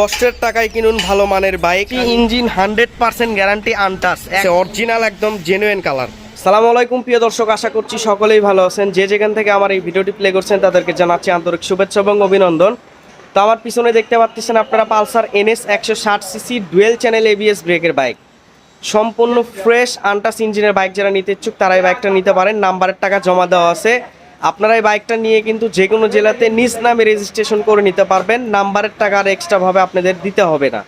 কষ্টের টাকায় কিনুন ভালো মানের bike. Engine hundred percent guarantee untouched. Original একদম জেনুইন কালার সালামু আলাইকুম প্রিয় দর্শক আশা করছি সকলেই ভালো আছেন। যে যেখান থেকে আমার এই ভিডিওটি প্লে করছেন তাদেরকে জানাচ্ছি আন্তরিক শুভেচ্ছা এবং অভিনন্দন। তো আমার পিছনে দেখতে পাচ্ছেন আপনারা পালসার এনএস একশো ষাট সিসি ডুয়েল চ্যানেল এবিএস ব্রেকের বাইক। সম্পূর্ণ ফ্রেশ আনটাস ইঞ্জিনের বাইক যারা নিতে ইচ্ছুক তারা এই বাইকটা নিতে পারেন। নাম্বারের টাকা জমা দেওয়া আছে। আপনারা এই বাইকটা নিয়ে কিন্তু যে কোনো জেলাতে নিজ নামে রেজিস্ট্রেশন করে নিতে পারবেন। নাম্বারের টাকা আর এক্সট্রাভাবে আপনাদের দিতে হবে না।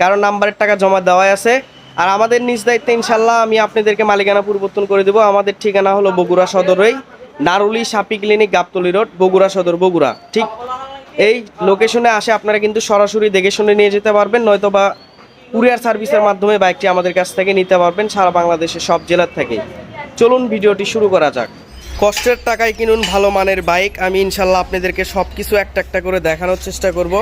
কারণ নাম্বারের টাকা জমা দেওয়াই আছে। আর আমাদের নিজ দায়িত্বে ইনশাল্লাহ আমি আপনাদেরকে মালিকানা পরিবর্তন করে দেবো। আমাদের ঠিকানা হলো বগুড়া সদরই নারুলি সাপি ক্লিনিক গাবতলি রোড, বগুড়া সদর, বগুড়া। ঠিক এই লোকেশনে আসে আপনারা কিন্তু সরাসরি দেখে শুনে নিয়ে যেতে পারবেন নয়তো বা কুরিয়ার সার্ভিসের মাধ্যমে বাইকটি আমাদের কাছ থেকে নিতে পারবেন সারা বাংলাদেশের সব জেলার থেকে চলুন ভিডিওটি শুরু করা যাক। কষ্টের টাকায় কিনুন, ভালো মানের বাইক। আমি ইনশাল্লাহ আপনাদেরকে সব কিছু একটা একটা করে দেখানোর চেষ্টা করব।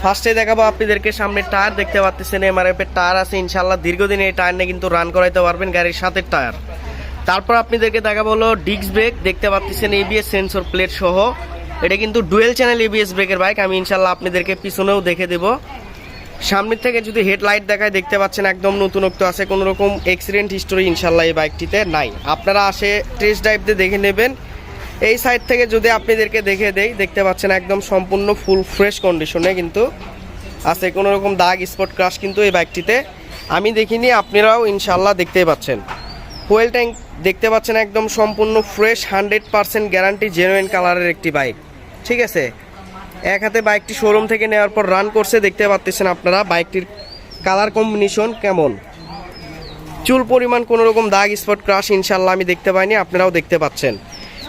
ফার্স্টে দেখাবো আপনাদেরকে সামনে টায়ার, দেখতে পাচ্ছেন এমআরএফ এর টায়ার আছে। ইনশাল্লাহ দীর্ঘদিন এই টায়ার নিয়ে কিন্তু রান করাইতে পারবেন গাড়ির সাথে টায়ার। তারপর আপনাদেরকে দেখাবো হলো ডিস্ক ব্রেক দেখতে পাচ্ছেন এবিএস সেন্সর প্লেট সহ। এটা কিন্তু ডুয়েল চ্যানেল এবিএস ব্রেকের বাইক আমি ইনশাল্লাহ আপনাদেরকে পিছনেও দেখে দেবো। সামনের থেকে যদি হেডলাইট দেখায় দেখতে পাচ্ছেন একদম নতুনত্ব আছে কোনো রকম অ্যাক্সিডেন্ট হিস্টোরি ইনশাল্লাহ এই বাইকটিতে নাই। আপনারা আসে টেস্ট ড্রাইভ দিয়ে দেখে নেবেন। এই সাইড থেকে যদি আপনাদেরকে দেখে দেই, দেখতে পাচ্ছেন একদম সম্পূর্ণ ফুল ফ্রেশ কন্ডিশনে কিন্তু আছে কোনো রকম দাগ স্পট ক্রাশ কিন্তু এই বাইকটিতে আমি দেখিনি, আপনারাও ইনশাল্লাহ দেখতেই পাচ্ছেন। ফুয়েল ট্যাঙ্ক দেখতে পাচ্ছেন একদম সম্পূর্ণ fresh hundred percent guarantee genuine কালারের একটি বাইক ঠিক আছে? এক হাতে বাইকটি শোরুম থেকে নেওয়ার পর রান করছে। দেখতে পাচ্ছেন আপনারা বাইকটির কালার কম্বিনেশন কেমন? চুল পরিমাণ কোনো রকম দাগ স্পট ক্রাশ ইনশাল্লাহ আমি দেখতে পাইনি, আপনারাও দেখতে পাচ্ছেন।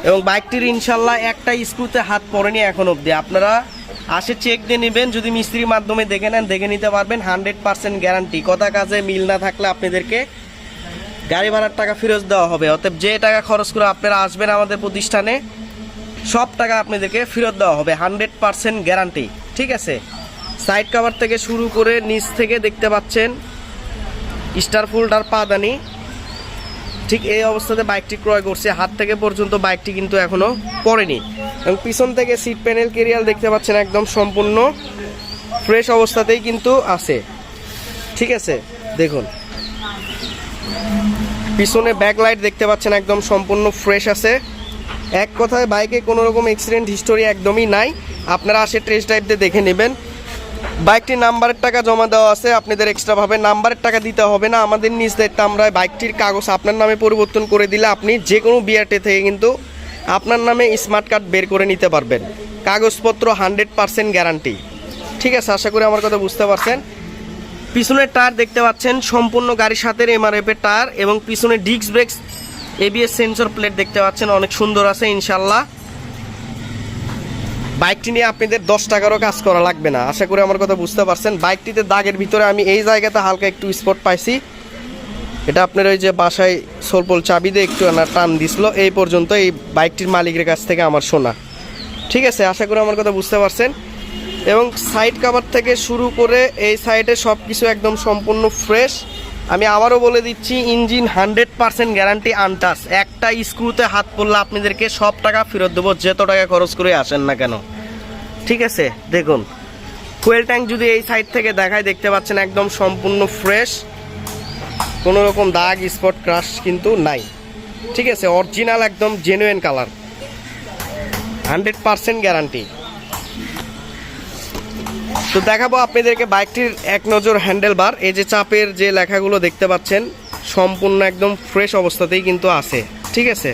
এবং বাইকটির ইনশাল্লাহ একটা স্ক্রুতে হাত পড়েনি এখন অবধি। আপনারা আসে চেক দিয়ে নেবেন, যদি মিস্ত্রির মাধ্যমে দেখে নেন, দেখে নিতে পারবেন হান্ড্রেড পার্সেন্ট গ্যারান্টি কথা কাজে মিল না থাকলে আপনাদেরকে গাড়ি ভাড়ার টাকা ফেরত দেওয়া হবে। অতএব যে টাকা খরচ করে আপনারা আসবেন আমাদের প্রতিষ্ঠানে সব টাকা আপনাদেরকে ফেরত দেওয়া হবে হান্ড্রেড পার্সেন্ট গ্যারান্টি ঠিক আছে? সাইড কভার থেকে শুরু করে নিচ থেকে দেখতে পাচ্ছেন স্টার ফুলটার পাদানি, ঠিক এই অবস্থাতে বাইকটি ক্রয় করছে, হাত থেকে পর্যন্ত বাইকটি কিন্তু এখনও পড়েনি। এবং পিছন থেকে সিট প্যানেল কেরিয়াল দেখতে পাচ্ছেন, একদম সম্পূর্ণ ফ্রেশ অবস্থাতেই কিন্তু আছে, ঠিক আছে? দেখুন, পিছনে ব্যাকলাইট দেখতে পাচ্ছেন, একদম সম্পূর্ণ ফ্রেশ আছে। এক কথায় বাইকে কোনো রকম অ্যাক্সিডেন্ট হিস্টোরি একদমই নাই। আপনারা আসে টেস্ট ড্রাইভ দিয়ে দেখে নেবেন। বাইকটির নাম্বারের টাকা জমা দেওয়া আছে, আপনাদের এক্সট্রাভাবে নাম্বারের টাকা দিতে হবে না। আমাদের নিজ দায়িত্ব আমরা বাইকটির কাগজ আপনার নামে পরিবর্তন করে দিলে আপনি যে কোনো বিআরটি থেকে কিন্তু আপনার নামে স্মার্ট কার্ড বের করে নিতে পারবেন। কাগজপত্র হান্ড্রেড পার্সেন্ট গ্যারান্টি ঠিক আছে, আশা করি আমার কথা বুঝতে পারছেন। পিছনের টায়ার দেখতে পাচ্ছেন, সম্পূর্ণ গাড়ির সাথে এমআরএফ এর টায়ার এবং পিছনে disc brake ABS sensor plate দেখতে পাচ্ছেন, অনেক সুন্দর আছে ইনশাল্লাহ বাইকটি নিয়ে আপনাদের দশ টাকারও কাজ করা লাগবে না। আশা করি আমার কথা বুঝতে পারছেন। বাইকটিতে দাগের ভিতরে আমি এই জায়গাতে হালকা একটু স্পট পাইছি। এটা আপনার ওই যে বাসায় সোলপোল চাবি দিয়ে একটু না টান দিছিল। এই পর্যন্ত এই বাইকটির মালিকের কাছ থেকে আমার শোনা ঠিক আছে, আশা করি আমার কথা বুঝতে পারছেন। এবং সাইড কাভার থেকে শুরু করে এই সাইডে সব কিছু একদম সম্পূর্ণ ফ্রেশ আমি আবারও বলে দিচ্ছি, engine hundred percent guarantee untouched. একটা স্ক্রুতে হাত পড়লে আপনাদেরকে সব টাকা ফেরত দেবো, যত টাকা খরচ করে আসেন না কেন। ঠিক আছে? দেখুন ফুয়েল ট্যাঙ্ক যদি এই সাইড থেকে দেখায়, দেখতে পাচ্ছেন একদম সম্পূর্ণ ফ্রেশ কোনো রকম দাগ স্পট ক্রাশ কিন্তু নাই। ঠিক আছে? অরিজিনাল একদম genuine colour hundred percent guarantee তো দেখাবো আপনাদেরকে বাইকটির এক নজর হ্যান্ডেল বার এই যে চাপের যে লেখাগুলো দেখতে পাচ্ছেন, সম্পূর্ণ একদম ফ্রেশ অবস্থাতেই কিন্তু আছে। ঠিক আছে?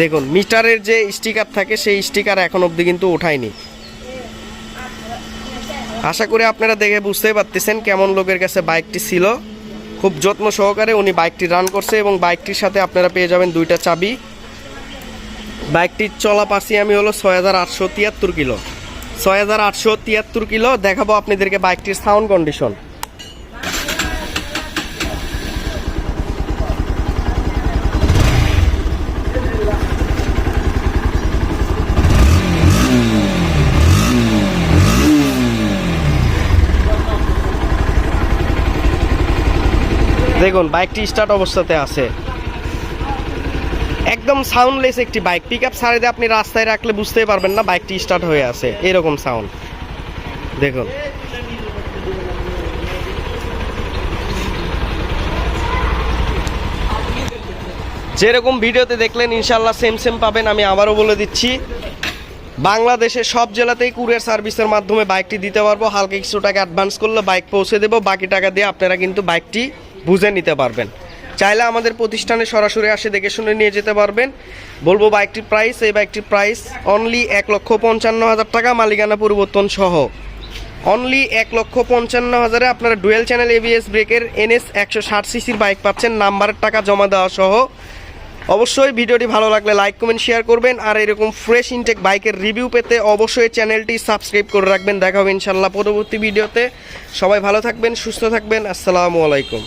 দেখুন, মিটারের যে স্টিকার থাকে, সেই স্টিকার এখন অবধি কিন্তু ওঠায়নি আশা করি আপনারা দেখে বুঝতেই পারতেছেন কেমন লোকের কাছে বাইকটি ছিল। খুব যত্ন সহকারে উনি বাইকটি রান করছে এবং বাইকটির সাথে আপনারা পেয়ে যাবেন দুইটা চাবি। বাইকটির চলা পাশি আমি হলো ছয় হাজার আটশো তিয়াত্তর কিলো। ছয় হাজার আটশো তিয়াত্তর কিলো। দেখাবো আপনাদেরকে বাইকটির সাউন্ড কন্ডিশন দেখুন, বাইকটি স্টার্ট অবস্থাতে আছে। একদম সাউন্ডলেস একটি বাইক পিক আপ সারিতে আপনি রাস্তায় রাখলে বুঝতেই পারবেন না বাইকটি স্টার্ট হয়ে আছে। এরকম সাউন্ড দেখুন। যেরকম ভিডিওতে দেখলেন ইনশাল্লাহ সেম সেম পাবেন। আমি আবারও বলে দিচ্ছি, বাংলাদেশের সব জেলাতেই কুরিয়ার সার্ভিসের মাধ্যমে বাইকটি দিতে পারব। হালকা কিছু টাকা অ্যাডভান্স করলে বাইক পৌঁছে দেবো। বাকি টাকা দিয়ে আপনারা কিন্তু বাইকটি বুঝে নিতে পারবেন। চাইলে আমাদের প্রতিষ্ঠানে সরাসরি আসে দেখে শুনে নিয়ে যেতে পারবেন। বলব বাইকটির প্রাইস এই বাইকটির প্রাইস অনলি এক লক্ষ পঞ্চান্ন হাজার টাকা মালিকানা পরিবর্তন সহ। অনলি এক লক্ষ পঞ্চান্ন হাজারে আপনারা ডুয়েল চ্যানেল এবিএস ব্রেকের এনএস একশো ষাট সিসির বাইক পাচ্ছেন নাম্বারের টাকা জমা দেওয়া সহ। অবশ্যই ভিডিওটি ভালো লাগলে লাইক কমেন্ট শেয়ার করবেন, আর এরকম ফ্রেশ ইনটেক বাইকের রিভিউ পেতে অবশ্যই চ্যানেলটি সাবস্ক্রাইব করে রাখবেন। দেখা হবে ইনশাল্লাহ পরবর্তী ভিডিওতে সবাই ভালো থাকবেন, সুস্থ থাকবেন। আসসালামু আলাইকুম।